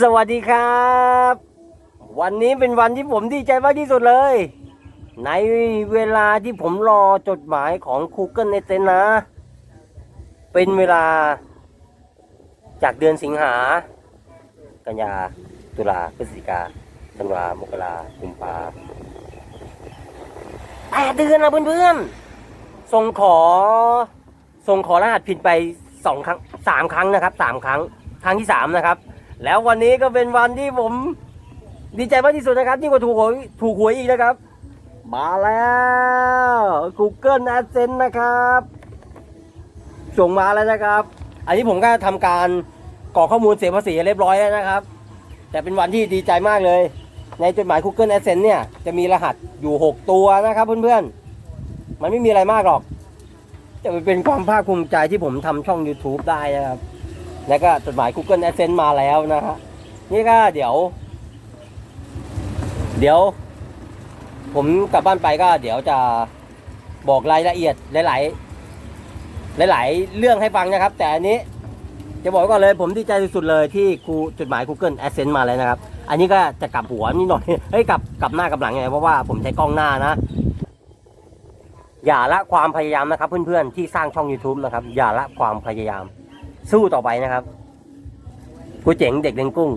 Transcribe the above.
สวัสดีครับ วันนี้เป็นวันที่ผมดีใจมากที่สุดเลย ในเวลาที่ผมรอจดหมายของ Google a d s e n s e นะ เป็นเวลาจากเดือนสิงหา กันยา ตุลาพฤศจิกาธันวามกรากุมภาแปดเดือนนะเพื่อนๆ ส่งขอ ส่งขอรหัสผิดไปสองครั้งสามครั้งนะครับสามครั้ง ครั้งที่สามนะครับ แล้ววันนี้ก็เป็นวันที่ผมดีใจมากที่สุดนะครับยิ่งกว่าถูกหวยถูกหวยอีกนะครับ มาแล้ว Google Adsense นะครับส่งมาแล้วนะครับ อันนี้ผมก็ทำการกรอกข้อมูลเสียภาษีเรียบร้อยแล้วนะครับ แต่เป็นวันที่ดีใจมากเลย ในจดหมาย Google Adsense เนี่ยจะมีรหัสอยู่ 6 ตัวนะครับเพื่อนๆ มันไม่มีอะไรมากหรอก จะเป็นความภาคภูมิใจที่ผมทำช่อง YouTube ได้นะครับ แล้วก็จดหมาย Google Adsense มาแล้วนะฮะนี่ก็เดี๋ยว เดี๋ยว ผมกลับบ้านไปก็เดี๋ยวจะบอกรายละเอียดหลาย ๆ หลาย ๆ เรื่องให้ฟังนะครับ แต่อันนี้จะบอกก่อนเลยผมดีใจสุดเลยที่ครูจดหมาย Google Adsense มาแล้วนะครับ อันนี้ก็จะกลับหัวนิดหน่อยเฮ้ยกลับกลับหน้ากลับหลังไงเพราะว่าผมใช้กล้องหน้านะอย่าละความพยายามนะครับ เพื่อนๆที่สร้างช่อง YouTube นะครับ อย่าละความพยายาม สู้ต่อไปนะครับ กูเจ๋งเด็กเลี้ยงกุ้ง